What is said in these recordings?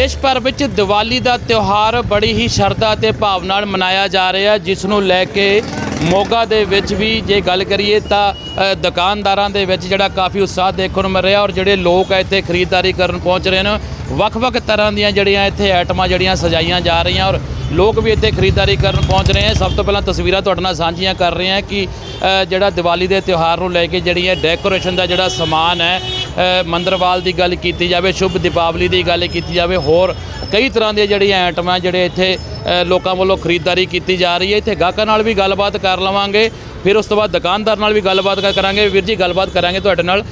ਦੇਸ਼ ਭਰ ਵਿੱਚ ਦੀਵਾਲੀ ਦਾ ਤਿਉਹਾਰ ਬੜੀ ਹੀ ਸ਼ਰਧਾ ਤੇ ਭਾਵ ਨਾਲ ਮਨਾਇਆ ਜਾ ਰਿਹਾ। ਜਿਸ ਨੂੰ ਲੈ ਕੇ ਮੋਗਾ ਦੇ ਵਿੱਚ ਵੀ ਜੇ ਗੱਲ ਕਰੀਏ ਤਾਂ ਦੁਕਾਨਦਾਰਾਂ ਦੇ ਵਿੱਚ ਜਿਹੜਾ ਕਾਫੀ ਉਤਸ਼ਾਹ ਦੇਖਣ ਨੂੰ ਮਿਲ ਰਿਹਾ ਔਰ ਜਿਹੜੇ ਲੋਕ ਆ ਇੱਥੇ ਖਰੀਦਦਾਰੀ ਕਰਨ ਪਹੁੰਚ ਰਹੇ ਨੇ, ਵੱਖ-ਵੱਖ ਤਰ੍ਹਾਂ ਦੀਆਂ ਜਿਹੜੀਆਂ ਇੱਥੇ ਆਈਟਮਾਂ ਜਿਹੜੀਆਂ ਸਜਾਈਆਂ ਜਾ ਰਹੀਆਂ ਔਰ ਲੋਕ ਵੀ ਇੱਥੇ ਖਰੀਦਦਾਰੀ ਕਰਨ ਪਹੁੰਚ ਰਹੇ ਹਨ ਸਭ ਤੋਂ ਪਹਿਲਾਂ ਤਸਵੀਰਾਂ ਤੁਹਾਡੇ ਨਾਲ ਸਾਂਝੀਆਂ ਕਰ ਰਹੇ ਹਾਂ ਕਿ ਜਿਹੜਾ ਦੀਵਾਲੀ ਦੇ ਤਿਉਹਾਰ ਨੂੰ ਲੈ ਕੇ ਜਿਹੜੀਆਂ ਡੈਕੋਰੇਸ਼ਨ ਦਾ ਜਿਹੜਾ ਸਮਾਨ ਹੈ ਮੰਦਰਵਾਲ ਦੀ ਗੱਲ ਕੀਤੀ ਜਾਵੇ, ਸ਼ੁਭ ਦੀਪਾਵਲੀ ਦੀ ਗੱਲ ਕੀਤੀ ਜਾਵੇ, ਹੋਰ ਕਈ ਤਰ੍ਹਾਂ ਦੀਆਂ ਜਿਹੜੀਆਂ ਆਈਟਮਾਂ ਜਿਹੜੇ ਇੱਥੇ ਲੋਕਾਂ ਵੱਲੋਂ ਖਰੀਦਦਾਰੀ ਕੀਤੀ ਜਾ ਰਹੀ ਹੈ। ਇੱਥੇ ਗਾਹਕਾਂ ਨਾਲ ਵੀ ਗੱਲਬਾਤ ਕਰ ਲਵਾਂਗੇ। ਫਿਰ ਉਸ ਤੋਂ ਬਾਅਦ ਦੁਕਾਨਦਾਰ ਨਾਲ ਵੀ ਗੱਲਬਾਤ ਕਰਾਂਗੇ। ਵੀਰ ਜੀ, ਗੱਲਬਾਤ ਕਰਾਂਗੇ ਤੁਹਾਡੇ ਨਾਲ।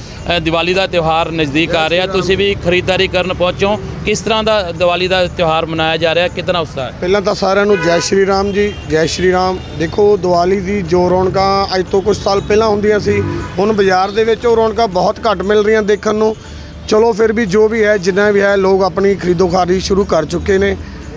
ਦੀਵਾਲੀ ਦਾ ਤਿਉਹਾਰ ਨਜ਼ਦੀਕ ਆ ਰਿਹਾ। ਤੁਸੀਂ ਵੀ ਖਰੀਦਦਾਰੀ ਕਰਨ ਪਹੁੰਚੋ। ਕਿਸ ਤਰ੍ਹਾਂ ਦਾ ਦੀਵਾਲੀ ਦਾ ਤਿਉਹਾਰ ਮਨਾਇਆ ਜਾ ਰਿਹਾ? ਕਿਤਨਾ ਉਤਸ਼ਾਹ ਹੈ? ਪਹਿਲਾਂ ਤਾਂ ਸਾਰਿਆਂ ਨੂੰ ਜੈ ਸ਼੍ਰੀ ਰਾਮ ਜੀ, ਜੈ ਸ਼੍ਰੀ ਰਾਮ। ਦੇਖੋ, ਦੀਵਾਲੀ ਦੀ ਜੋ ਰੌਣਕਾਂ ਅੱਜ ਤੋਂ ਕੁਝ ਸਾਲ ਪਹਿਲਾਂ ਹੁੰਦੀਆਂ ਸੀ, ਹੁਣ ਬਾਜ਼ਾਰ ਦੇ ਵਿੱਚ ਉਹ ਰੌਣਕਾਂ ਬਹੁਤ ਘੱਟ ਮਿਲ ਰਹੀਆਂ ਦੇਖਣ ਨੂੰ। ਚਲੋ, ਫਿਰ ਵੀ ਜੋ ਵੀ ਹੈ, ਜਿੰਨਾ ਵੀ ਹੈ, ਲੋਕ ਆਪਣੀ ਖਰੀਦੋ ਖਰੀਦੀ ਸ਼ੁਰੂ ਕਰ ਚੁੱਕੇ ਨੇ।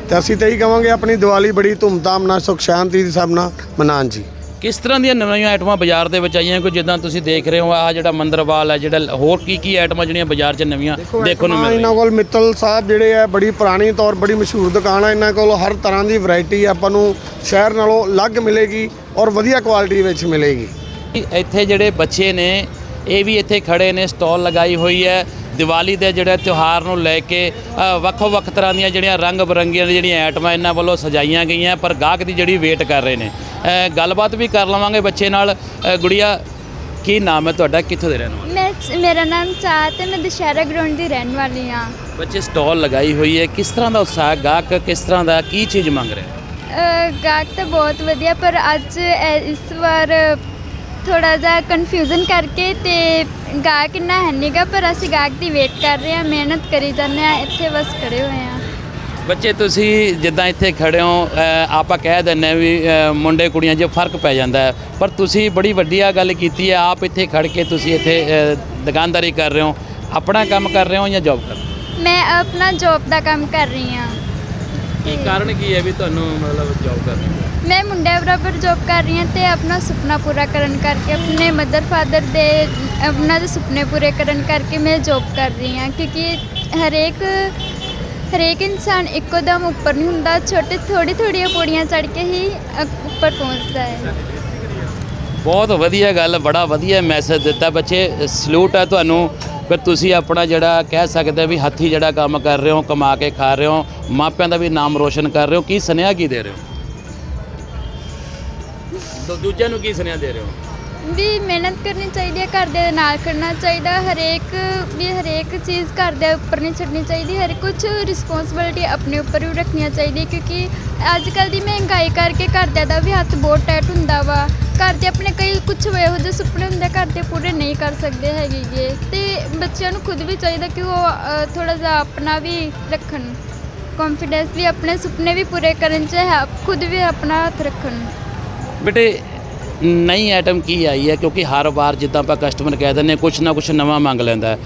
ਤੇ ਅਸੀਂ ਤਾਂ ਇਹੀ ਕਹਾਂਗੇ ਆਪਣੀ ਦੀਵਾਲੀ ਬੜੀ ਧੂਮਧਾਮ ਨਾਲ, ਸੁਖ ਸ਼ਾਂਤੀ ਦੇ ਸਭ ਨਾਲ ਮਨਾਉਣ ਜੀ। ਕਿਸ ਤਰ੍ਹਾਂ ਦੀਆਂ ਨਵੀਆਂ ਆਈਟਮਾਂ ਬਾਜ਼ਾਰ ਦੇ ਵਿੱਚ ਆਈਆਂ? ਕੋਈ ਜਿੱਦਾਂ ਤੁਸੀਂ ਦੇਖ ਰਹੇ ਹੋ ਆਹ ਜਿਹੜਾ ਮੰਦਰਵਾਲ ਹੈ ਜਿਹੜਾ ਹੋਰ ਕੀ ਕੀ ਆਈਟਮਾਂ ਜਿਹੜੀਆਂ ਬਾਜ਼ਾਰ 'ਚ ਨਵੀਆਂ ਦੇਖਣ ਨੂੰ ਮਿਲ ਇਹਨਾਂ ਕੋਲ ਮਿੱਤਲ ਸਾਹਿਬ ਜਿਹੜੇ ਆ ਬੜੀ ਪੁਰਾਣੀ ਤੌਰ ਬੜੀ ਮਸ਼ਹੂਰ ਦੁਕਾਨ ਆ। ਇਹਨਾਂ ਕੋਲ ਹਰ ਤਰ੍ਹਾਂ ਦੀ ਵੈਰਾਈਟੀ ਆਪਾਂ ਨੂੰ ਸ਼ਹਿਰ ਨਾਲੋਂ ਅਲੱਗ ਮਿਲੇਗੀ ਔਰ ਵਧੀਆ ਕੁਆਲਿਟੀ ਵਿੱਚ ਮਿਲੇਗੀ। ਇੱਥੇ ਜਿਹੜੇ ਬੱਚੇ ਨੇ ਇਹ ਵੀ ਇੱਥੇ ਖੜੇ ਨੇ ਸਟਾਲ ਲਗਾਈ ਹੋਈ ਹੈ। ਦੀਵਾਲੀ ਦੇ ਜਿਹੜੇ ਤਿਉਹਾਰ ਨੂੰ ਲੈ ਕੇ ਅ, ਵੱਖੋ-ਵੱਖ ਤਰ੍ਹਾਂ ਦੀਆਂ ਜਿਹੜੀਆਂ ਰੰਗ ਬਰੰਗੀਆਂ ਜਿਹੜੀਆਂ ਆਈਟਮਾਂ ਇਹਨਾਂ ਵੱਲੋਂ ਸਜਾਈਆਂ ਗਈਆਂ ਪਰ ਗਾਹਕ ਦੀ ਜਿਹੜੀ ਵੇਟ ਕਰ ਰਹੇ ਨੇ। ਗੱਲਬਾਤ ਵੀ ਕਰ ਲਵਾਂਗੇ ਬੱਚੇ ਨਾਲ। ਗੁੜੀਆ ਕੀ ਨਾਮ ਹੈ ਤੁਹਾਡਾ? ਕਿੱਥੋਂ ਦੇ ਰਹਿਣ ਵਾਲੇ? ਮੈਂ ਮੇਰਾ ਨਾਮ ਚਾਹਤ ਹੈ ਮੈਂ ਦੁਸ਼ਹਿਰਾ ਗਰਾਊਂਡ ਦੀ ਰਹਿਣ ਵਾਲੀ ਹਾਂ। ਬੱਚੇ ਸਟਾਲ ਲਗਾਈ ਹੋਈ ਹੈ। ਕਿਸ ਤਰ੍ਹਾਂ ਦਾ ਉਤਸ਼ਾਹ ਗਾਹਕ ਕਿਸ ਤਰ੍ਹਾਂ ਦਾ ਕੀ ਚੀਜ਼ ਮੰਗ ਰਿਹਾ? ਗਾਹਕ ਤਾਂ ਬਹੁਤ ਵਧੀਆ ਪਰ ਅੱਜ ਇਸ ਵਾਰ ਥੋੜਾ ਜਿਹਾ ਕਨਫਿਊਜ਼ਨ ਕਰਕੇ ਤੇ ਗਾਹਕ ਇੰਨਾ ਹੈ ਨਹੀਂਗਾ ਪਰ ਅਸੀਂ ਗਾਹਕ ਦੀ ਵੇਟ ਕਰ ਰਹੇ ਹਾਂ ਮਿਹਨਤ ਕਰੀ ਜਾਂਦੇ ਹਾਂ ਇੱਥੇ ਬਸ ਖੜੇ ਹੋਏ ਹਾਂ। ਬੱਚੇ ਤੁਸੀਂ ਜਿੱਦਾਂ ਇੱਥੇ ਖੜੇ ਹੋ ਆਪਾਂ ਕਹਿ ਦਿੰਦੇ ਹਾਂ ਵੀ ਮੁੰਡੇ ਕੁੜੀਆਂ 'ਚ ਫ਼ਰਕ ਪੈ ਜਾਂਦਾ ਹੈ। ਪਰ ਤੁਸੀਂ ਬੜੀ ਵੱਡੀਆ ਗੱਲ ਕੀਤੀ ਹੈ ਆਪ ਇੱਥੇ ਖੜ ਕੇ ਤੁਸੀਂ ਇੱਥੇ ਦੁਕਾਨਦਾਰੀ ਕਰ ਰਹੇ ਹੋ। ਆਪਣਾ ਕੰਮ ਕਰ ਰਹੇ ਹੋ ਜਾਂ ਜੌਬ ਕਰ ਰਹੇ ਹੋ? ਮੈਂ ਆਪਣਾ ਜੌਬ ਦਾ ਕੰਮ ਕਰ ਰਹੀ ਹਾਂ। ਕੀ ਕਾਰਨ ਕੀ ਹੈ ਵੀ ਤੁਹਾਨੂੰ ਮਤਲਬ ਜੌਬ ਕਰ ਰਹੇ ਹੋ? ਮੈਂ ਮੁੰਡਿਆਂ ਬਰਾਬਰ ਜੌਬ ਕਰ ਰਹੀ ਹਾਂ ਤੇ ਆਪਣਾ ਸੁਪਨਾ ਪੂਰਾ ਕਰਨ ਕਰਕੇ ਆਪਣੇ ਮਦਰ ਫਾਦਰ ਦੇ ਉਹਨਾਂ ਦੇ ਸੁਪਨੇ ਪੂਰੇ ਕਰਨ ਕਰਕੇ ਮੈਂ ਜੌਬ ਕਰ ਰਹੀ ਹਾਂ। ਕਿਉਂਕਿ ਹਰੇਕ ਹਰੇਕ ਇਨਸਾਨ ਇੱਕੋ ਦਮ ਉੱਪਰ ਨਹੀਂ ਹੁੰਦਾ ਛੋਟੇ ਥੋੜੀ ਥੋੜੀਆਂ ਪੌੜੀਆਂ ਚੜ੍ਹ ਕੇ ਹੀ ਅ, ਉੱਪਰ ਪਹੁੰਚਦਾ ਹੈ। ਬਹੁਤ ਵਧੀਆ ਗੱਲ ਬੜਾ ਵਧੀਆ ਮੈਸੇਜ ਦਿੱਤਾ। ਬੱਚੇ ਸਲੂਟ ਹੈ ਤੁਹਾਨੂੰ। ਪਰ ਤੁਸੀਂ ਆਪਣਾ ਜਿਹੜਾ ਕਹਿ ਸਕਦੇ ਵੀ ਹੱਥੀ ਜਿਹੜਾ ਕੰਮ ਕਰ ਰਹੇ ਹੋ ਕਮਾ ਕੇ ਖਾ ਰਹੇ ਹੋ ਮਾਪਿਆਂ ਦਾ ਵੀ ਨਾਮ ਰੋਸ਼ਨ ਕਰ ਰਹੇ ਹੋ। ਕੀ ਸੁਨੇਹਾ ਕੀ ਦੇ ਰਹੇ ਹੋ? ਦੂ- ਦੂਜਿਆਂ ਨੂੰ ਕੀ ਸੁਨੇਹਾ ਦੇ ਰਹੇ ਹੋ? ਵੀ ਮਿਹਨਤ ਕਰਨੀ ਚਾਹੀਦੀ ਹੈ, ਘਰ ਦੇ ਨਾਲ ਕਰਨਾ ਚਾਹੀਦਾ, ਹਰੇਕ ਵੀ ਹਰੇਕ ਚੀਜ਼ ਘਰ ਦੇ ਉੱਪਰ ਨਹੀਂ ਛੱਡਣੀ ਚਾਹੀਦੀ, ਹਰ ਕੁਝ ਰਿਸਪੌਂਸਿਬਿਲਟੀ ਆਪਣੇ ਉੱਪਰ ਵੀ ਰੱਖਣੀ ਚਾਹੀਦੀ ਕਿਉਂਕਿ ਅੱਜ ਕੱਲ ਦੀ ਮਹਿੰਗਾਈ ਕਰਕੇ ਘਰਦਿਆਂ ਦਾ ਵੀ ਹੱਥ ਬਹੁਤ ਟਾਈਟ ਹੁੰਦਾ ਵਾ। ਘਰ ਦੇ ਆਪਣੇ ਕਈ ਕੁਝ ਇਹੋ ਜਿਹੇ ਸੁਪਨੇ ਹੁੰਦੇ ਘਰ ਦੇ ਪੂਰੇ ਨਹੀਂ ਕਰ ਸਕਦੇ ਹੈਗੇ ਗੇ। ਤੇ ਬੱਚਿਆਂ ਨੂੰ ਖੁਦ ਵੀ ਚਾਹੀਦਾ ਕਿ ਉਹ ਥੋੜਾ ਜਿਹਾ ਆਪਣਾ ਵੀ ਰੱਖਣ। ਕੌਨਫੀਡੈਂਸ ਵੀ ਆਪਣੇ ਸੁਪਨੇ ਵੀ ਪੂਰੇ ਕਰਨ ਚ ਹੈ, ਖੁਦ ਵੀ ਆਪਣਾ ਹੱਥ ਰੱਖਣ। ਬੇਟੇ, ਨਈ ਆਈਟਮ ਕੀ ਆਈ ਹੈ? ਕਿਉਂਕਿ ਹਰ ਵਾਰ ਜਿੱਦਾਂ ਆਪਾਂ ਕਸਟਮਰ ਕਹਿ ਦਿੰਦੇ ਕੁਛ ਨਾ ਕੁਛ ਨਵਾਂ ਮੰਗ ਲੈਂਦਾ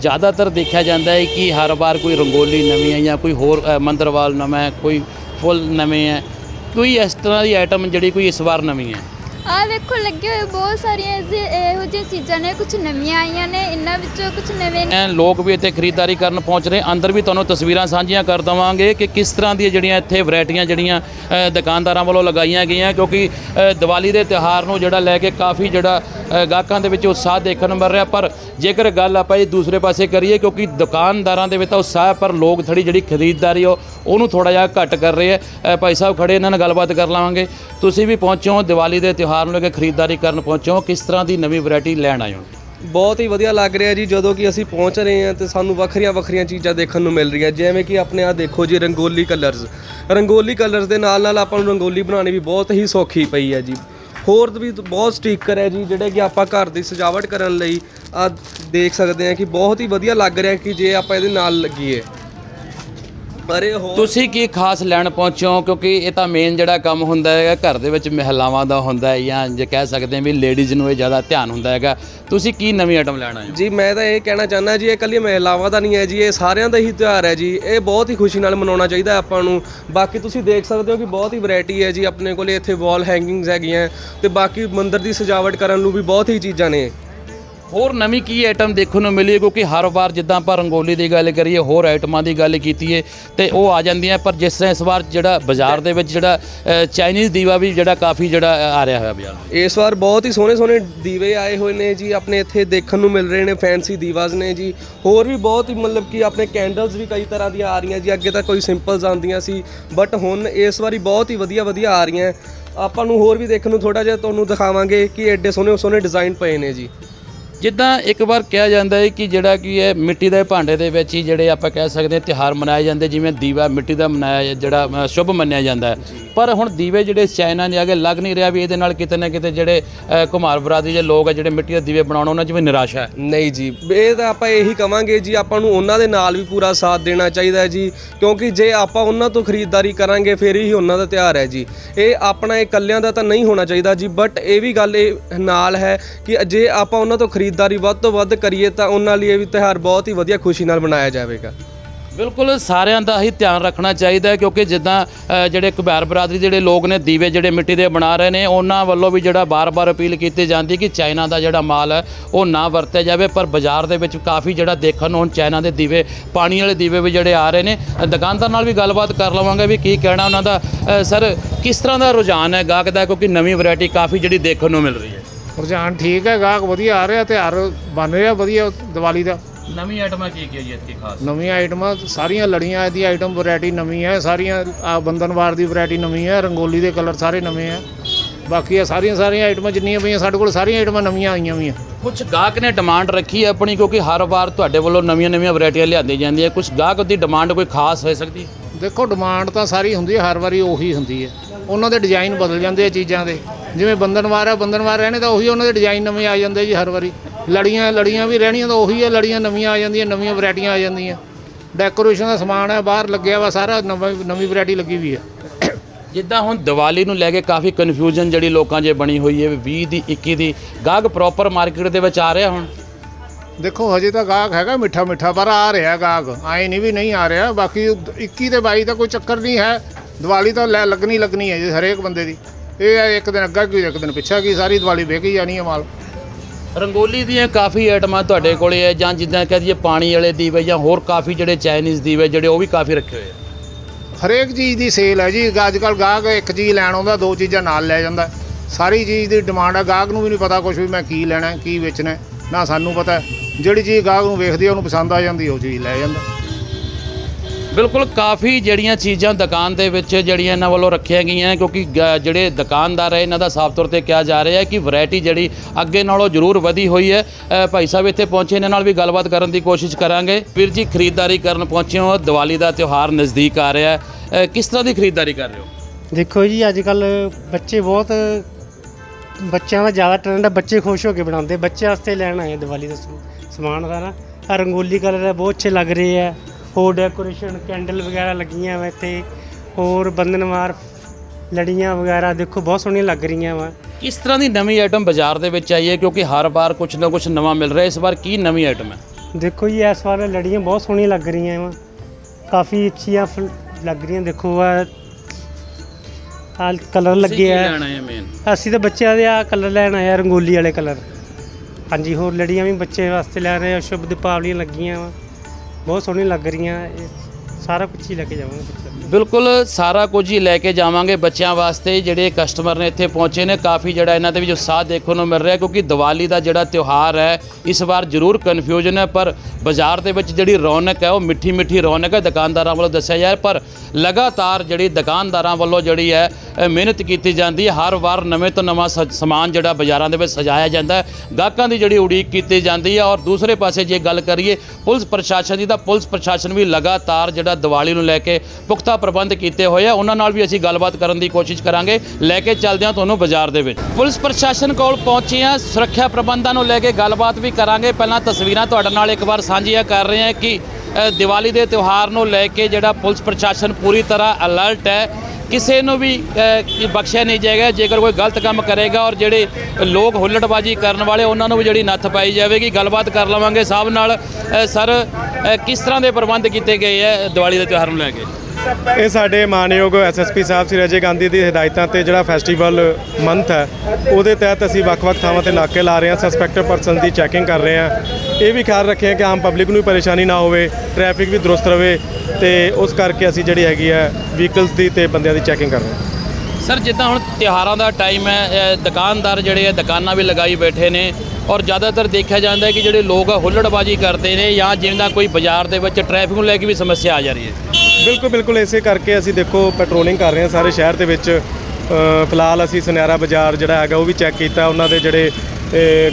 ਜ਼ਿਆਦਾਤਰ ਦੇਖਿਆ ਜਾਂਦਾ ਹੈ ਕਿ ਹਰ ਵਾਰ ਕੋਈ ਰੰਗੋਲੀ ਨਵੀਂ ਹੈ ਜਾਂ ਕੋਈ ਹੋਰ ਮੰਦਰਵਾਲ ਨਵਾਂ ਹੈ, ਕੋਈ ਫੁੱਲ ਨਵੇਂ ਹੈ। ਕੋਈ ਇਸ ਤਰ੍ਹਾਂ ਦੀ ਆਈਟਮ ਜਿਹੜੀ ਕੋਈ ਇਸ ਵਾਰ ਨਵੀਂ ਹੈ? ਆ ਵੇਖੋ ਲੱਗੇ ਹੋਏ ਬਹੁਤ ਸਾਰੀਆਂ ਇਹੋ ਇਹੋ ਜਿਹੀਆਂ ਚੀਜ਼ਾਂ ਨੇ ਕੁਝ ਨਵੀਆਂ ਆਈਆਂ ਨੇ ਇਹਨਾਂ ਵਿੱਚੋਂ ਕੁਝ ਨਵੇਂ ਐਂ ਲੋਕ ਵੀ ਇੱਥੇ ਖਰੀਦਦਾਰੀ ਕਰਨ ਪਹੁੰਚ ਰਹੇ ਅੰਦਰ ਵੀ ਤੁਹਾਨੂੰ ਤਸਵੀਰਾਂ ਸਾਂਝੀਆਂ ਕਰ ਦਵਾਂਗੇ ਕਿ ਕਿਸ ਤਰ੍ਹਾਂ ਦੀਆਂ ਜਿਹੜੀਆਂ ਇੱਥੇ ਵੈਰਾਈਟੀਆਂ ਜਿਹੜੀਆਂ ਅ, ਦੁਕਾਨਦਾਰਾਂ ਵੱਲੋਂ ਲਗਾਈਆਂ ਗਈਆਂ ਕਿਉਂਕਿ ਅ, ਦੀਵਾਲੀ ਦੇ ਤਿਉਹਾਰ ਨੂੰ ਜਿਹੜਾ ਲੈ ਕੇ ਕਾਫੀ ਜਿਹੜਾ ਅ, ਗਾਹਕਾਂ ਦੇ ਵਿੱਚ ਉਤਸ਼ਾਹ ਦੇਖਣ ਨੂੰ ਮਿਲ ਰਿਹਾ ਪਰ ਜੇਕਰ ਗੱਲ ਆਪਾਂ ਇਹ ਦੂਸਰੇ ਪਾਸੇ ਕਰੀਏ ਕਿਉਂਕਿ ਦੁਕਾਨਦਾਰਾਂ ਦੇ ਵਿੱਚ ਤਾਂ ਉਤਸ਼ਾਹ ਹੈ, ਪਰ ਲੋਕ ਥੋੜੀ ਜਿਹੜੀ ਖਰੀਦਦਾਰੀ ਉਹ ਉਹਨੂੰ ਥੋੜਾ ਜਿਹਾ ਘੱਟ ਕਰ ਰਹੇ ਹੈ। ਅ, ਭਾਈ ਸਾਹਿਬ ਖੜੇ ਇਹਨਾਂ ਨਾਲ ਗੱਲਬਾਤ ਕਰ ਲਵਾਂਗੇ ਤੁਸੀਂ ਵੀ ਪਹੁੰਚੋ ਦੀਵਾਲੀ ਦੇ ਤਿਉਹਾਰ ਨੂੰ ਲੈ ਕੇ ਖਰੀਦਦਾਰੀ ਕਰਨ ਪਹੁੰਚੋ ਕਿਸ ਤਰ੍ਹਾਂ ਦੀ ਨਵੀਂ ਵੈਰਾਈਟੀ ਲੈਣ ਆਏ ਹੋ? ਬਹੁਤ ਹੀ ਵਧੀਆ ਲੱਗ ਰਿਹਾ ਜੀ, ਜਦੋਂ ਕਿ ਅਸੀਂ ਪਹੁੰਚ ਰਹੇ ਹਾਂ ਤੇ ਸਾਨੂੰ ਵੱਖਰੀਆਂ ਵੱਖਰੀਆਂ ਚੀਜ਼ਾਂ ਦੇਖਣ ਨੂੰ ਮਿਲ ਰਹੀਆਂ, ਜਿਵੇਂ ਕਿ ਆਪਣੇ ਆ ਦੇਖੋ ਜੀ, ਰੰਗੋਲੀ ਕਲਰਸ। ਰੰਗੋਲੀ ਕਲਰਸ ਦੇ ਨਾਲ ਨਾਲ ਆਪਾਂ ਨੂੰ ਰੰਗੋਲੀ ਬਣਾਉਣੀ ਵੀ ਬਹੁਤ ਹੀ ਸੌਖੀ ਪਈ ਹੈ ਜੀ। ਹੋਰ ਵੀ ਬਹੁਤ ਸਟੀਕਰ ਹੈ ਜੀ, ਜਿਹੜੇ ਕਿ ਆਪਾਂ ਘਰ ਦੀ ਸਜਾਵਟ ਕਰਨ ਲਈ ਆ ਦੇਖ ਸਕਦੇ ਹਾਂ ਕਿ ਬਹੁਤ ਹੀ ਵਧੀਆ ਲੱਗ ਰਿਹਾ ਕਿ ਜੇ ਆਪਾਂ ਇਹਦੇ ਨਾਲ ਲੱਗੀਏ। ਇਹ ਹੋਰ ਤੁਸੀਂ ਕੀ ਖਾਸ ਲੈਣ ਪਹੁੰਚੋ ਕਿਉਂਕਿ ਇਹ ਤਾਂ ਮੇਨ ਜਿਹੜਾ ਕੰਮ ਹੁੰਦਾ ਹੈਗਾ ਘਰ ਦੇ ਵਿੱਚ ਮਹਿਲਾਵਾਂ ਦਾ ਹੁੰਦਾ ਹੈ ਜਾਂ ਜੇ ਕਹਿ ਸਕਦੇ ਹਾਂ ਵੀ ਲੇਡੀਜ਼ ਨੂੰ ਇਹ ਜ਼ਿਆਦਾ ਧਿਆਨ ਹੁੰਦਾ ਹੈਗਾ। ਤੁਸੀਂ ਕੀ ਨਵੀਂ ਆਈਟਮ ਲੈਣ ਆਏ ਹੋ? ਜੀ ਮੈਂ ਤਾਂ ਇਹ ਕਹਿਣਾ ਚਾਹੁੰਦਾ ਜੀ ਇਹ ਇਕੱਲੀ ਮਹਿਲਾਵਾਂ ਦਾ ਨਹੀਂ ਹੈ ਜੀ ਇਹ ਸਾਰਿਆਂ ਦਾ ਹੀ ਤਿਉਹਾਰ ਹੈ ਜੀ। ਇਹ ਬਹੁਤ ਹੀ ਖੁਸ਼ੀ ਨਾਲ ਮਨਾਉਣਾ ਚਾਹੀਦਾ ਹੈ ਆਪਾਂ ਨੂੰ। ਬਾਕੀ ਤੁਸੀਂ ਦੇਖ ਸਕਦੇ ਹੋ ਕਿ ਬਹੁਤ ਹੀ ਵੈਰਾਈਟੀ ਹੈ ਜੀ ਆਪਣੇ ਕੋਲੇ ਇੱਥੇ ਵਾਲ ਹੈਂਗਿੰਗਸ ਹੈਗੀਆਂ ਤੇ ਬਾਕੀ ਮੰਦਿਰ ਦੀ ਸਜਾਵਟ ਕਰਨ ਨੂੰ ਵੀ ਬਹੁਤ ਹੀ ਚੀਜ਼ਾਂ ਨੇ। ਹੋਰ ਨਵੀਂ ਕੀ ਆਈਟਮ ਦੇਖਣ ਨੂੰ ਮਿਲੀ ਹੈ? ਕਿਉਂਕਿ ਹਰ ਵਾਰ ਜਿੱਦਾਂ ਆਪਾਂ ਰੰਗੋਲੀ ਦੀ ਗੱਲ ਕਰੀਏ ਹੋਰ ਆਈਟਮਾਂ ਦੀ ਗੱਲ ਕੀਤੀ ਹੈ ਤੇ ਉਹ ਆ ਜਾਂਦੀਆਂ ਪਰ ਜਿਸ ਤਰ੍ਹਾਂ ਇਸ ਵਾਰ ਜਿਹੜਾ ਬਾਜ਼ਾਰ ਦੇ ਵਿੱਚ ਜਿਹੜਾ ਅ, ਚਾਈਨੀਜ਼ ਦੀਵਾ ਵੀ ਜਿਹੜਾ ਕਾਫੀ ਜਿਹੜਾ ਅ, ਆ ਰਿਹਾ ਹੋਇਆ ਬਾਜ਼ਾਰ ਵਿੱਚ। ਇਸ ਵਾਰ ਬਹੁਤ ਹੀ ਸੋਹਣੇ ਸੋਹਣੇ ਦੀਵੇ ਆਏ ਹੋਏ ਨੇ ਜੀ ਆਪਣੇ ਇੱਥੇ ਦੇਖਣ ਨੂੰ ਮਿਲ ਰਹੇ ਨੇ ਫੈਂਸੀ ਦੀਵਾਸ ਨੇ ਜੀ ਹੋਰ ਵੀ ਬਹੁਤ ਹੀ ਮਤਲਬ ਕਿ ਆਪਣੇ ਕੈਂਡਲਸ ਵੀ ਕਈ ਤਰ੍ਹਾਂ ਦੀਆਂ ਆ ਰਹੀਆਂ ਜੀ ਅੱਗੇ ਤਾਂ ਕੋਈ ਸਿੰਪਲਸ ਆਉਂਦੀਆਂ ਸੀ ਬਟ ਹੁਣ ਇਸ ਵਾਰੀ ਬਹੁਤ ਹੀ ਵਧੀਆ ਵਧੀਆ ਆ ਰਹੀਆਂ ਆਪਾਂ ਨੂੰ ਹੋਰ ਵੀ ਦੇਖਣ ਨੂੰ ਥੋੜਾ ਜਿਹਾ ਤੁਹਾਨੂੰ ਦਿਖਾਵਾਂਗੇ ਕਿ ਐਡੇ ਸੋਹਣੇ ਸੋਹਣੇ ਡਿਜ਼ਾਈਨ ਪਏ ਨੇ ਜੀ ਜਿੱਦਾਂ ਇੱਕ ਵਾਰ ਕਿਹਾ ਜਾਂਦਾ ਹੈ ਕਿ ਜਿਹੜਾ ਕੀ ਹੈ ਮਿੱਟੀ ਦੇ ਭਾਂਡੇ ਦੇ ਵਿੱਚ ਹੀ ਜਿਹੜੇ ਆਪਾਂ ਕਹਿ ਸਕਦੇ ਹਾਂ ਤਿਉਹਾਰ ਮਨਾਏ ਜਾਂਦੇ ਜਿਵੇਂ ਦੀਵਾ ਮਿੱਟੀ ਦਾ ਮਨਾਇਆ ਜਿਹੜਾ ਅ, ਸ਼ੁਭ ਮੰਨਿਆ ਜਾਂਦਾ ਪਰ ਹੁਣ ਦੀਵੇ ਜਿਹੜੇ ਚਾਈਨਾ ਨੇ ਆਗੇ ਲੱਗ ਨਹੀਂ ਰਿਹਾ ਵੀ ਇਹਦੇ ਨਾਲ ਕਿਤੇ ਨਾ ਕਿਤੇ ਜਿਹੜੇ ਅ, ਕੁਮਾਰ ਬਰਾਦਰੀ ਦੇ ਲੋਕ ਆ ਜਿਹੜੇ ਮਿੱਟੀ ਦੇ ਦੀਵੇ ਬਣਾਉਣ ਉਹਨਾਂ 'ਚ ਵੀ ਨਿਰਾਸ਼ਾ ਹੈ। ਨਹੀਂ ਜੀ ਇਹ ਤਾਂ ਆਪਾਂ ਇਹੀ ਕਵਾਂਗੇ ਜੀ ਆਪਾਂ ਨੂੰ ਉਹਨਾਂ ਦੇ ਨਾਲ ਵੀ ਪੂਰਾ ਸਾਥ ਦੇਣਾ ਚਾਹੀਦਾ ਹੈ ਜੀ ਕਿਉਂਕਿ ਜੇ ਆਪਾਂ ਉਹਨਾਂ ਤੋਂ ਖਰੀਦਦਾਰੀ ਕਰਾਂਗੇ ਫਿਰ ਹੀ ਉਹਨਾਂ ਦਾ ਤਿਉਹਾਰ ਹੈ ਜੀ। ਇਹ ਆਪਣਾ ਇਕੱਲਿਆਂ ਦਾ ਤਾਂ ਨਹੀਂ ਹੋਣਾ ਚਾਹੀਦਾ ਜੀ ਬਟ ਇਹ ਵੀ ਗੱਲ ਇਹ ਨਾਲ ਹੈ ਕਿ ਜੇ ਆਪਾਂ ਉਹਨਾਂ ਤੋਂ ਖਰੀਦ ਖਰੀਦਦਾਰੀ ਵੱਧ ਤੋਂ ਵੱਧ ਕਰੀਏ ਤਾਂ ਉਹਨਾਂ ਲਈ ਇਹ ਵੀ ਤਿਉਹਾਰ ਬਹੁਤ ਹੀ ਵਧੀਆ ਖੁਸ਼ੀ ਨਾਲ ਮਨਾਇਆ ਜਾਵੇਗਾ। ਬਿਲਕੁਲ ਸਾਰਿਆਂ ਦਾ ਹੀ ਧਿਆਨ ਰੱਖਣਾ ਚਾਹੀਦਾ ਹੈ ਕਿਉਂਕਿ ਜਿੱਦਾਂ ਅ, ਜਿਹੜੇ ਕੁਬੈਰ ਬਰਾਦਰੀ ਜਿਹੜੇ ਲੋਕ ਨੇ ਦੀਵੇ ਜਿਹੜੇ ਮਿੱਟੀ ਦੇ ਬਣਾ ਰਹੇ ਨੇ ਉਹਨਾਂ ਵੱਲੋਂ ਵੀ ਜਿਹੜਾ ਬਾਰ-ਬਾਰ ਅਪੀਲ ਕੀਤੀ ਜਾਂਦੀ ਕਿ ਚਾਈਨਾ ਦਾ ਜਿਹੜਾ ਮਾਲ ਹੈ ਉਹ ਨਾ ਵਰਤਿਆ ਜਾਵੇ। ਪਰ ਬਾਜ਼ਾਰ ਦੇ ਵਿੱਚ ਕਾਫੀ ਜਿਹੜਾ ਦੇਖਣ ਨੂੰ ਹੁਣ ਚਾਈਨਾ ਦੇ ਦੀਵੇ ਪਾਣੀ ਵਾਲੇ ਦੀਵੇ ਵੀ ਜਿਹੜੇ ਆ ਰਹੇ ਨੇ। ਅ, ਦੁਕਾਨਦਾਰ ਨਾਲ ਵੀ ਗੱਲਬਾਤ ਕਰ ਲਵਾਂਗੇ ਵੀ ਕੀ ਕਹਿਣਾ ਉਹਨਾਂ ਦਾ। ਅ, ਸਰ ਕਿਸ ਤਰ੍ਹਾਂ ਦਾ ਰੁਝਾਨ ਹੈ ਗਾਹਕ ਦਾ? ਕਿਉਂਕਿ ਨਵੀਂ ਵੈਰਾਈਟੀ ਕਾਫੀ ਜਿਹੜੀ ਦੇਖਣ ਨੂੰ ਮਿਲ ਰਹੀ ਹੈ। ਰੁਝਾਨ ਠੀਕ ਹੈ ਗਾਹਕ ਵਧੀਆ ਆ ਰਿਹਾ ਤਿਉਹਾਰ ਬਣ ਰਿਹਾ ਵਧੀਆ ਦੀਵਾਲੀ ਦਾ। ਨਵੀਂ ਆਈਟਮਾਂ ਕੀ ਕੀ ਹੈ ਜੀ ਇੱਥੇ ਖਾਸ? ਨਵੀਆਂ ਆਈਟਮਾਂ ਸਾਰੀਆਂ ਲੜੀਆਂ ਦੀ ਆਈਟਮ ਵੈਰਾਈਟੀ ਨਵੀਂ ਹੈ ਸਾਰੀਆਂ ਆ ਬੰਧਨਵਾਰ ਦੀ ਵੈਰਾਈਟੀ ਨਵੀਂ ਹੈ ਰੰਗੋਲੀ ਦੇ ਕਲਰ ਸਾਰੇ ਨਵੇਂ ਹੈ। ਬਾਕੀ ਇਹ ਸਾਰੀਆਂ ਸਾਰੀਆਂ ਆਈਟਮਾਂ ਜਿੰਨੀਆਂ ਪਈਆਂ ਸਾਡੇ ਕੋਲ ਸਾਰੀਆਂ ਆਈਟਮਾਂ ਨਵੀਆਂ ਆਈਆਂ ਵੀ ਆ। ਕੁਝ ਗਾਹਕ ਨੇ ਡਿਮਾਂਡ ਰੱਖੀ ਹੈ ਆਪਣੀ ਕਿਉਂਕਿ ਹਰ ਵਾਰ ਤੁਹਾਡੇ ਵੱਲੋਂ ਨਵੀਆਂ-ਨਵੀਆਂ ਵੈਰਾਈਟੀਆਂ ਲਿਆਂਦੀ ਜਾਂਦੀਆਂ ਕੁਝ ਗਾਹਕ ਦੀ ਡਿਮਾਂਡ ਕੋਈ ਖਾਸ ਹੋ ਸਕਦੀ? ਦੇਖੋ ਡਿਮਾਂਡ ਤਾਂ ਸਾਰੀ ਹੁੰਦੀ ਹੈ ਹਰ ਵਾਰੀ ਉਹੀ ਹੁੰਦੀ ਹੈ। ਉਹਨਾਂ ਦੇ ਡਿਜ਼ਾਈਨ ਬਦਲ ਜਾਂਦੇ ਆ ਚੀਜ਼ਾਂ ਦੇ। ਜਿਵੇਂ ਬੰਧਨਵਾਰ ਹੈ ਬੰਧਨਵਾਰ ਰਹਿਣੇ ਤਾਂ ਉਹੀ ਉਹਨਾਂ ਦੇ ਡਿਜ਼ਾਈਨ ਨਵੇਂ ਆ ਜਾਂਦੇ ਜੀ ਹਰ ਵਾਰੀ। ਲੜੀਆਂ ਲੜੀਆਂ ਵੀ ਰਹਿਣੀਆਂ ਤਾਂ ਉਹੀ ਹੈ ਲੜੀਆਂ ਨਵੀਆਂ ਆ ਜਾਂਦੀਆਂ ਨਵੀਆਂ ਵੈਰਾਈਟੀਆਂ ਆ ਜਾਂਦੀਆਂ। ਡੈਕੋਰੇਸ਼ਨ ਦਾ ਸਮਾਨ ਹੈ ਬਾਹਰ ਲੱਗਿਆ ਵਾ ਸਾਰਾ ਨਵਾਂ ਨਵੀਂ ਵੈਰਾਈਟੀ ਲੱਗੀ ਵੀ ਹੈ ਜਿੱਦਾਂ ਹੁਣ ਦੀਵਾਲੀ ਨੂੰ ਲੈ ਕੇ ਕਾਫੀ ਕਨਫਿਊਜ਼ਨ ਜਿਹੜੀ ਲੋਕਾਂ 'ਚ ਬਣੀ ਹੋਈ ਹੈ ਵੀ 20 ਦੀ 21 ਦੀ ਗਾਹਕ ਪ੍ਰੋਪਰ ਮਾਰਕੀਟ ਦੇ ਵਿੱਚ ਆ ਰਿਹਾ ਹੁਣ? ਦੇਖੋ ਹਜੇ ਤਾਂ ਗਾਹਕ ਹੈਗਾ ਮਿੱਠਾ ਮਿੱਠਾ ਪਰ ਆ ਰਿਹਾ ਗਾਹਕ। ਆਏ ਨਹੀਂ ਵੀ ਨਹੀਂ ਆ ਰਿਹਾ ਬਾਕੀ 21 ਤੇ 22 ਦਾ ਕੋਈ ਚੱਕਰ ਨਹੀਂ ਹੈ। ਦੀਵਾਲੀ ਤਾਂ ਲੈ ਲੱਗਣੀ ਲੱਗਣੀ ਹੈ ਜੀ ਹਰੇਕ ਬੰਦੇ ਦੀ। ਇਹ ਹੈ ਇੱਕ ਦਿਨ ਅੱਗਾ ਕੀ ਇੱਕ ਦਿਨ ਪਿੱਛਾ ਕੀ ਸਾਰੀ ਦੀਵਾਲੀ ਵੇਖ ਹੀ ਜਾਣੀ ਹੈ ਮਾਲ ਰੰਗੋਲੀ ਦੀਆਂ ਕਾਫੀ ਆਈਟਮਾਂ ਤੁਹਾਡੇ ਕੋਲੇ ਹੈ ਜਾਂ ਜਿੱਦਾਂ ਕਹਿ ਦਈਏ ਪਾਣੀ ਵਾਲੇ ਦੀਵੇ ਜਾਂ ਹੋਰ ਕਾਫੀ ਜਿਹੜੇ ਚਾਈਨੀਜ਼ ਦੀਵੇ ਜਿਹੜੇ ਉਹ ਵੀ ਕਾਫੀ ਰੱਖੇ ਹੋਏ ਆ ਹਰੇਕ ਚੀਜ਼ ਦੀ ਸੇਲ ਹੈ ਜੀ ਅੱਜ ਕੱਲ ਗਾਹਕ ਇੱਕ ਚੀਜ਼ ਲੈਣ ਆਉਂਦਾ ਦੋ ਚੀਜ਼ਾਂ ਨਾਲ ਲੈ ਜਾਂਦਾ ਸਾਰੀ ਚੀਜ਼ ਦੀ ਡਿਮਾਂਡ ਹੈ ਗਾਹਕ ਨੂੰ ਵੀ ਨਹੀਂ ਪਤਾ ਕੁਝ ਵੀ ਮੈਂ ਕੀ ਲੈਣਾ ਕੀ ਵੇਚਣਾ। ਨਾ ਸਾਨੂੰ ਪਤਾ। ਜਿਹੜੀ ਚੀਜ਼ ਗਾਹਕ ਨੂੰ ਵੇਖਦੀ ਹੈ ਉਹਨੂੰ ਪਸੰਦ ਆ ਜਾਂਦੀ ਉਹ ਚੀਜ਼ ਲੈ ਜਾਂਦਾ ਬਿਲਕੁਲ ਕਾਫੀ ਜਿਹੜੀਆਂ ਚੀਜ਼ਾਂ ਦੁਕਾਨ ਦੇ ਵਿੱਚ ਜਿਹੜੀਆਂ ਇਹਨਾਂ ਵੱਲੋਂ ਰੱਖੀਆਂ ਗਈਆਂ ਕਿਉਂਕਿ ਗ- ਜਿਹੜੇ ਦੁਕਾਨਦਾਰ ਹੈ ਇਹਨਾਂ ਦਾ ਸਾਫ਼ ਤੌਰ ਤੇ ਕਿਹਾ ਜਾ ਰਿਹਾ ਹੈ ਕਿ ਵੈਰਾਈਟੀ ਜਿਹੜੀ ਅੱਗੇ ਨਾਲੋਂ ਜ਼ਰੂਰ ਵਧੀ ਹੋਈ ਹੈ। ਅ, ਭਾਈ ਸਾਹਿਬ ਇੱਥੇ ਪਹੁੰਚੇ ਇਹਨਾਂ ਨਾਲ ਵੀ ਗੱਲਬਾਤ ਕਰਨ ਦੀ ਕੋਸ਼ਿਸ਼ ਕਰਾਂਗੇ। ਵੀਰ ਜੀ ਖਰੀਦਦਾਰੀ ਕਰਨ ਪਹੁੰਚੇ ਹੋ ਦੀਵਾਲੀ ਦਾ ਤਿਉਹਾਰ ਨਜ਼ਦੀਕ ਆ ਰਿਹਾ ਹੈ। ਅ, ਕਿਸ ਤਰ੍ਹਾਂ ਦੀ ਖਰੀਦਦਾਰੀ ਕਰ ਰਹੇ ਹੋ? ਦੇਖੋ ਜੀ ਅੱਜ ਕੱਲ ਬੱਚੇ ਬਹੁਤ ਬੱਚਿਆਂ ਦਾ ਜ਼ਿਆਦਾ ਟ੍ਰੈਂਡ ਹੈ ਬੱਚੇ ਖੁਸ਼ ਹੋ ਕੇ ਬਣਾਉਂਦੇ। ਬੱਚੇ ਵਾਸਤੇ ਲੈਣ ਆਏ ਆ ਦੀਵਾਲੀ ਦਾ ਸਮ- ਸਮਾਨ ਸਾਰਾ। ਆ ਰੰਗੋਲੀ ਕਲਰ ਹੈ ਬਹੁਤ ਅੱਛੇ ਲੱਗ ਰਹੇ ਹੈ ਹੋਰ ਡੈਕੋਰੇਸ਼ਨ ਕੈਂਡਲ ਵਗੈਰਾ ਲੱਗੀਆਂ ਵਾ ਇੱਥੇ। ਹੋਰ ਬੰਧਨਵਾਰ ਲੜੀਆਂ ਵਗੈਰਾ ਦੇਖੋ ਬਹੁਤ ਸੋਹਣੀਆਂ ਲੱਗ ਰਹੀਆਂ ਵਾ। ਕਿਸ ਤਰ੍ਹਾਂ ਦੀ ਨਵੀਂ ਆਈਟਮ ਬਾਜ਼ਾਰ ਦੇ ਵਿੱਚ ਆਈ ਹੈ? ਕਿਉਂਕਿ ਹਰ ਵਾਰ ਕੁਝ ਨਾ ਕੁਝ ਨਵਾਂ ਮਿਲ ਰਿਹਾ। ਇਸ ਵਾਰ ਕੀ ਨਵੀਂ ਆਈਟਮ ਹੈ? ਦੇਖੋ ਜੀ ਇਸ ਵਾਰ ਲੜੀਆਂ ਬਹੁਤ ਸੋਹਣੀਆਂ ਲੱਗ ਰਹੀਆਂ ਵਾ। ਕਾਫੀ ਅੱਛੀਆਂ ਫਲ- ਲੱਗ ਰਹੀਆਂ। ਦੇਖੋ ਆ ਆ ਕਲਰ ਲੱਗੇ ਆ। ਲੈਣਾ ਹੈ ਮੇਨ ਅਸੀਂ ਤਾਂ ਬੱਚਿਆਂ ਦੇ ਆ ਕਲਰ ਲੈਣ ਆਏ ਆ ਰੰਗੋਲੀ ਵਾਲੇ ਕਲਰ ਹਾਂਜੀ ਹੋਰ ਲੜੀਆਂ ਵੀ ਬੱਚੇ ਵਾਸਤੇ ਲੈ ਰਹੇ ਆ। ਸ਼ੁਭ ਦੀਪਾਵਲੀਆਂ ਲੱਗੀਆਂ ਵਾ। ਬਹੁਤ ਸੋਹਣੀਆਂ ਲੱਗ ਰਹੀਆਂ ਇਹ ਸਾਰਾ ਕੁਝ ਹੀ ਲੈ ਕੇ ਜਾਵਾਂਗੇ ਬੱਚਿਆਂ ਬਿਲਕੁਲ ਸਾਰਾ ਕੁਝ ਹੀ ਲੈ ਕੇ ਜਾਵਾਂਗੇ ਬੱਚਿਆਂ ਵਾਸਤੇ, ਜਿਹੜੇ ਕਸਟਮਰ ਨੇ ਇੱਥੇ ਪਹੁੰਚੇ ਨੇ, ਕਾਫੀ ਜਿਹੜਾ ਇਹਨਾਂ ਦੇ ਵਿੱਚ ਉਤਸ਼ਾਹ ਦੇਖਣ ਨੂੰ ਮਿਲ ਰਿਹਾ, ਕਿਉਂਕਿ ਦੀਵਾਲੀ ਦਾ ਜਿਹੜਾ ਤਿਉਹਾਰ ਹੈ, ਇਸ ਵਾਰ ਜ਼ਰੂਰ ਕਨਫਿਊਜ਼ਨ ਹੈ, ਪਰ ਬਾਜ਼ਾਰ ਦੇ ਵਿੱਚ ਜਿਹੜੀ ਰੌਣਕ ਹੈ, ਉਹ ਮਿੱਠੀ ਮਿੱਠੀ ਰੌਣਕ ਹੈ, ਦੁਕਾਨਦਾਰਾਂ ਵੱਲੋਂ ਦੱਸਿਆ ਜਾ ਰਿਹਾ, ਪਰ ਲਗਾਤਾਰ ਜਿਹੜੀ ਦੁਕਾਨਦਾਰਾਂ ਵੱਲੋਂ ਜਿਹੜੀ ਹੈ ਮਿਹਨਤ ਕੀਤੀ ਜਾਂਦੀ ਹੈ, ਹਰ ਵਾਰ ਨਵੇਂ ਤੋਂ ਨਵਾਂ ਸ- ਸਮਾਨ ਜਿਹੜਾ ਬਾਜ਼ਾਰਾਂ ਦੇ ਵਿੱਚ ਸਜਾਇਆ ਜਾਂਦਾ ਹੈ, ਗਾਹਕਾਂ ਦੀ ਜਿਹੜੀ ਉਡੀਕ ਕੀਤੀ ਜਾਂਦੀ ਹੈ, ਔਰ ਦੂਸਰੇ ਪਾਸੇ ਜੇ ਗੱਲ ਕਰੀਏ, ਪੁਲਿਸ ਪ੍ਰਸ਼ਾਸਨ ਦੀ, ਤਾਂ ਪੁਲਿਸ ਪ੍ਰਸ਼ਾਸਨ ਵੀ ਲਗਾਤਾਰ ਜਿਹੜਾ ਦੀਵਾਲੀ ਨੂੰ ਲੈ ਕੇ ਪੁਖਤਾ ਪ੍ਰਬੰਧ ਕੀਤੇ ਹੋਏ ਆ ਉਹਨਾਂ ਨਾਲ ਵੀ ਅਸੀਂ ਗੱਲਬਾਤ ਕਰਨ ਦੀ ਕੋਸ਼ਿਸ਼ ਕਰਾਂਗੇ। ਲੈ ਕੇ ਚੱਲਦੇ ਹਾਂ ਤੁਹਾਨੂੰ ਬਾਜ਼ਾਰ ਦੇ ਵਿੱਚ। ਪੁਲਿਸ ਪ੍ਰਸ਼ਾਸਨ ਕੋਲ ਪਹੁੰਚੇ ਹਾਂ ਸੁਰੱਖਿਆ ਪ੍ਰਬੰਧਾਂ ਨੂੰ ਲੈ ਕੇ ਗੱਲਬਾਤ ਵੀ ਕਰਾਂਗੇ। ਪਹਿਲਾਂ ਤਸਵੀਰਾਂ ਤੁਹਾਡੇ ਨਾਲ ਇੱਕ ਵਾਰ ਸਾਂਝੀਆਂ ਕਰ ਰਹੇ ਹਾਂ ਕਿ ਅ, ਦੀਵਾਲੀ ਦੇ ਤਿਉਹਾਰ ਨੂੰ ਲੈ ਕੇ ਜਿਹੜਾ ਪੁਲਿਸ ਪ੍ਰਸ਼ਾਸਨ ਪੂਰੀ ਤਰ੍ਹਾਂ ਅਲਰਟ ਹੈ। ਕਿਸੇ ਨੂੰ ਵੀ ਬਖਸ਼ਿਆ ਨਹੀਂ ਜਾਏਗਾ ਜੇਕਰ ਕੋਈ ਗਲਤ ਕੰਮ ਕਰੇਗਾ ਔਰ ਜਿਹੜੇ ਲੋਕ ਹੁੱਲੜਬਾਜੀ ਕਰਨ ਵਾਲੇ ਉਹਨਾਂ ਨੂੰ ਵੀ ਜਿਹੜੀ ਨੱਥ ਪਾਈ ਜਾਵੇਗੀ। ਗੱਲਬਾਤ ਕਰ ਲਵਾਂਗੇ। ਸਾਹਿਬ ਨਾਲ ਸਰ ਕਿਸ ਤਰ੍ਹਾਂ ਦੇ ਪ੍ਰਬੰਧ ਕੀਤੇ ਗਏ ਹੈ ਦੀਵਾਲੀ ਦੇ ਤਿਉਹਾਰ ਨੂੰ ਲੈ ਕੇ? ਇਹ ਸਾਡੇ ਮਾਨਯੋਗ ਐਸਐਸਪੀ ਸਾਹਿਬ ਸ੍ਰੀ ਅਜੇ ਗਾਂਧੀ ਦੀ ਹਦਾਇਤਾਂ ਤੇ ਜਿਹੜਾ ਫੈਸਟੀਵਲ ਮੰਥ ਹੈ, ਉਹਦੇ ਤਹਿਤ ਅਸੀਂ ਵੱਖ-ਵੱਖ ਥਾਵਾਂ ਤੇ ਨਾਕੇ ਲਾ ਰਹੇ ਹਾਂ ਸਸਪੈਕਟਡ ਪਰਸਨ ਦੀ ਚੈਕਿੰਗ ਕਰ ਰਹੇ ਹਾਂ। ਇਹ ਵੀ ਖਿਆਲ ਰੱਖਿਆ ਕਿ ਆਮ ਪਬਲਿਕ ਨੂੰ ਵੀ ਪਰੇਸ਼ਾਨੀ ਨਾ ਹੋਵੇ ਟ੍ਰੈਫਿਕ ਵੀ ਦਰੁਸਤ ਰਵੇ ਤੇ ਉਸ ਕਰਕੇ ਅਸੀਂ ਜਿਹੜੀ ਹੈਗੀ ਹੈ ਵਹੀਕਲਸ ਦੀ ਤੇ ਬੰਦਿਆਂ ਦੀ ਚੈਕਿੰਗ ਕਰ ਰਹੇ ਹਾਂ। ਸਰ, ਜਿੱਦਾਂ ਹੁਣ ਤਿਉਹਾਰਾਂ ਦਾ ਟਾਈਮ ਹੈ ਦੁਕਾਨਦਾਰ ਜਿਹੜੇ ਆ ਦੁਕਾਨਾਂ ਵੀ ਲਗਾਈ ਬੈਠੇ ਨੇ ਔਰ ਜ਼ਿਆਦਾਤਰ ਦੇਖਿਆ ਜਾਂਦਾ ਹੈ ਕਿ ਜਿਹੜੇ ਲੋਕ ਹੁੱਲੜਬਾਜੀ ਕਰਦੇ ਨੇ ਜਾਂ ਜਿਵੇਂ ਕੋਈ ਬਾਜ਼ਾਰ ਦੇ ਵਿੱਚ ਟ੍ਰੈਫਿਕ ਨੂੰ ਲੈ ਕੇ ਵੀ ਸਮੱਸਿਆ ਆ ਜਾ ਰਹੀ ਹੈ। ਬਿਲਕੁਲ ਬਿਲਕੁਲ ਇਸੇ ਕਰਕੇ ਅਸੀਂ ਦੇਖੋ ਪੈਟਰੋਲਿੰਗ ਕਰ ਰਹੇ ਹਾਂ ਸਾਰੇ ਸ਼ਹਿਰ ਦੇ ਵਿੱਚ। ਫਿਲਹਾਲ ਅਸੀਂ ਸੁਨਿਆਰਾ ਬਾਜ਼ਾਰ ਜਿਹੜਾ ਹੈਗਾ ਉਹ ਵੀ ਚੈੱਕ ਕੀਤਾ ਉਹਨਾਂ ਦੇ ਜਿਹੜੇ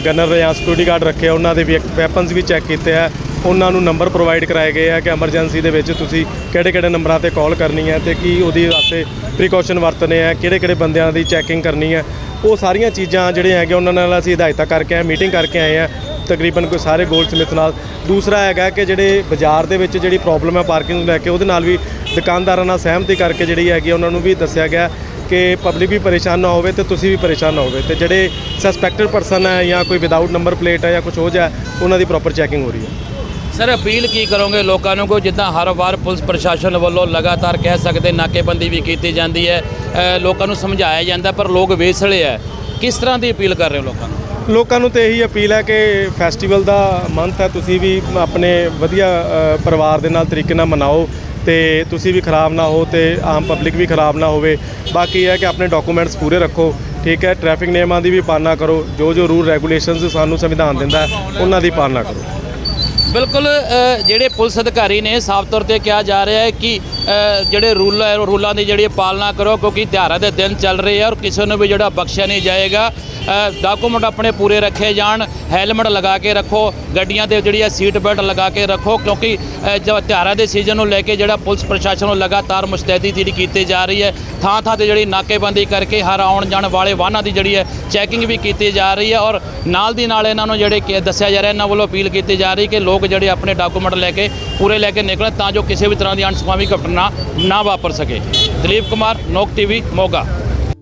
ਗਨਰ ਜਾਂ ਸਿਕਿਉਰਿਟੀ ਗਾਰਡ ਰੱਖੇ ਆ, ਉਹਨਾਂ ਦੇ ਵੀ ਵੈਪਨਸ ਵੀ ਚੈੱਕ ਕੀਤੇ ਆ। ਉਹਨਾਂ ਨੂੰ ਨੰਬਰ ਪ੍ਰੋਵਾਈਡ ਕਰਾਏ ਗਏ ਆ ਕਿ ਐਮਰਜੈਂਸੀ ਦੇ ਵਿੱਚ ਤੁਸੀਂ ਕਿਹੜੇ ਕਿਹੜੇ ਨੰਬਰਾਂ ਤੇ ਕਾਲ ਕਰਨੀ ਹੈ ਤੇ ਕੀ ਉਹਦੀ ਵਾਸਤੇ ਪ੍ਰੀਕਾਸ਼ਨ ਵਰਤਨੇ ਆ ਕਿਹੜੇ ਕਿਹੜੇ ਬੰਦਿਆਂ ਦੀ ਚੈਕਿੰਗ ਕਰਨੀ ਹੈ ਉਹ ਸਾਰੀਆਂ ਚੀਜ਼ਾਂ ਜਿਹੜੀਆਂ ਹੈਗੀਆਂ ਉਹਨਾਂ ਨਾਲ ਅਸੀਂ ਹਦਾਇਤਾਂ ਕਰਕੇ ਆਏ ਮੀਟਿੰਗ ਕਰਕੇ ਆਏ ਆ। ਤਕਰੀਬਨ ਕੋਈ ਸਾਰੇ ਗੋਲ ਸਮਿਥ ਨਾਲ। ਦੂਸਰਾ ਹੈਗਾ ਕਿ ਜਿਹੜੇ ਬਾਜ਼ਾਰ ਦੇ ਵਿੱਚ ਜਿਹੜੀ ਪ੍ਰੋਬਲਮ ਹੈ ਪਾਰਕਿੰਗ ਨੂੰ ਲੈ ਕੇ, ਉਹਦੇ ਨਾਲ ਵੀ ਦੁਕਾਨਦਾਰਾਂ ਨਾਲ ਸਹਿਮਤੀ ਕਰਕੇ ਜਿਹੜੀ ਹੈਗੀ ਉਹਨਾਂ ਨੂੰ ਵੀ ਦੱਸਿਆ ਗਿਆ ਕਿ ਪਬਲਿਕ ਵੀ ਪਰੇਸ਼ਾਨ ਨਾ ਹੋਵੇ ਤੇ ਤੁਸੀਂ ਵੀ ਪਰੇਸ਼ਾਨ ਨਾ ਹੋਵੇ ਤੇ ਜਿਹੜੇ ਸਸਪੈਕਟਡ ਪਰਸਨ ਹੈ ਜਾਂ ਕੋਈ ਵਿਦਆਊਟ ਨੰਬਰ ਪਲੇਟ ਹੈ ਜਾਂ ਕੁਝ ਹੋ ਜਾ ਉਹਨਾਂ ਦੀ ਪ੍ਰੋਪਰ ਚੈਕਿੰਗ ਹੋ ਰਹੀ ਹੈ। ਸਰ ਅਪੀਲ ਕੀ ਕਰੋਗੇ ਲੋਕਾਂ ਨੂੰ? ਕੋਈ ਜਿੱਦਾਂ ਹਰ ਵਾਰ ਪੁਲਿਸ ਪ੍ਰਸ਼ਾਸਨ ਵੱਲੋਂ ਲਗਾਤਾਰ ਕਹਿ ਸਕਦੇ ਨਾਕੇਬੰਦੀ ਵੀ ਕੀਤੀ ਜਾਂਦੀ ਹੈ। ਲੋਕਾਂ ਨੂੰ ਸਮਝਾਇਆ ਜਾਂਦਾ, ਪਰ ਲੋਕ ਵੇਸਲੇ ਹੈ। ਕਿਸ ਤਰ੍ਹਾਂ ਦੀ ਅਪੀਲ ਕਰ ਰਹੇ ਹੋ ਲੋਕਾਂ ਨੂੰ? ਲੋਕਾਂ ਨੂੰ ਤੇ ਇਹੀ ਅਪੀਲ ਹੈ ਕਿ ਫੈਸਟੀਵਲ ਦਾ ਮੰਥ ਹੈ, ਤੁਸੀਂ ਵੀ ਆਪਣੇ ਵਧੀਆ ਪਰਿਵਾਰ ਦੇ ਨਾਲ ਤਰੀਕੇ ਨਾਲ ਮਨਾਓ ਤੇ ਤੁਸੀਂ ਵੀ ਖਰਾਬ ਨਾ ਹੋ ਤੇ ਆਮ ਪਬਲਿਕ ਵੀ ਖਰਾਬ ਨਾ ਹੋਵੇ। ਬਾਕੀ ਇਹ ਹੈ ਕਿ ਆਪਣੇ ਡਾਕੂਮੈਂਟਸ ਪੂਰੇ ਰੱਖੋ, ਠੀਕ ਹੈ? ਟ੍ਰੈਫਿਕ ਨਿਯਮਾਂ ਦੀ ਵੀ ਪਾਲਣਾ ਕਰੋ ਜੋ ਜੋ ਰੂਲ ਰੈਗੂਲੇਸ਼ਨਸ ਸਾਨੂੰ ਸੰਵਿਧਾਨ ਦਿੰਦਾ ਉਹਨਾਂ ਦੀ ਪਾਲਣਾ ਕਰੋ। ਬਿਲਕੁਲ ਜਿਹੜੇ ਪੁਲਿਸ ਅਧਿਕਾਰੀ ਨੇ ਸਾਫ਼ ਤੌਰ ਤੇ ਕਿਹਾ ਜਾ ਰਿਹਾ ਹੈ ਕਿ ਜਿਹੜੇ ਰੂਲ ਹੈ ਰੂਲਾਂ ਦੀ ਜਿਹੜੀ ਪਾਲਣਾ ਕਰੋ ਕਿਉਂਕਿ ਤਿਉਹਾਰਾਂ ਦੇ ਦਿਨ ਚੱਲ ਰਹੇ ਆ ਔਰ ਕਿਸੇ ਨੂੰ ਵੀ ਜਿਹੜਾ ਬਖਸ਼ਿਆ ਨਹੀਂ ਜਾਏਗਾ। ਡਾਕੂਮੈਂਟ ਆਪਣੇ ਪੂਰੇ ਰੱਖੇ ਜਾਣ ਹੈਲਮਟ ਲਗਾ ਕੇ ਰੱਖੋ ਗੱਡੀਆਂ ਤੇ ਜਿਹੜੀ ਹੈ ਸੀਟ ਬੈਲਟ ਲਗਾ ਕੇ ਰੱਖੋ ਕਿਉਂਕਿ ਅ, ਜੋ ਤਿਉਹਾਰਾਂ ਦੇ ਸੀਜ਼ਨ ਨੂੰ ਲੈ ਕੇ ਜਿਹੜਾ ਪੁਲਿਸ ਪ੍ਰਸ਼ਾਸਨ ਨੂੰ ਲਗਾਤਾਰ ਮੁਸਤੈਦੀ ਜਿਹੜੀ ਕੀਤੀ ਜਾ ਰਹੀ ਹੈ। ਥਾਂ ਥਾਂ ਤੇ ਜਿਹੜੀ ਨਾਕੇਬੰਦੀ ਕਰਕੇ ਹਰ ਆਉਣ ਜਾਣ ਵਾਲੇ ਵਾਹਨਾਂ ਦੀ ਜਿਹੜੀ ਹੈ ਚੈਕਿੰਗ ਵੀ ਕੀਤੀ ਜਾ ਰਹੀ ਹੈ ਔਰ ਨਾਲ ਦੀ ਨਾਲ ਇਹਨਾਂ ਨੂੰ ਜਿਹੜੇ ਕਿ ਦੱਸਿਆ ਜਾ ਰਿਹਾ ਇਹਨਾਂ ਵੱਲੋਂ ਅਪੀਲ ਕੀਤੀ ਜਾ ਰਹੀ ਕਿ ਲੋਕ ਲੋਕ ਜਿਹੜੇ ਆਪਣੇ ਡਾਕੂਮੈਂਟ ਲੈ ਕੇ ਪੂਰੇ ਲੈ ਕੇ ਨਿਕਲਣ ਤਾਂ ਜੋ ਕਿਸੇ ਵੀ ਤਰ੍ਹਾਂ ਦੀ ਅਣਸੁਖਾਵੀ ਘਟਨਾ ਨਾ ਵਾਪਰ ਸਕੇ। ਦਲੀਪ ਕੁਮਾਰ, ਨੋਕ ਟੀਵੀ, ਮੋਗਾ।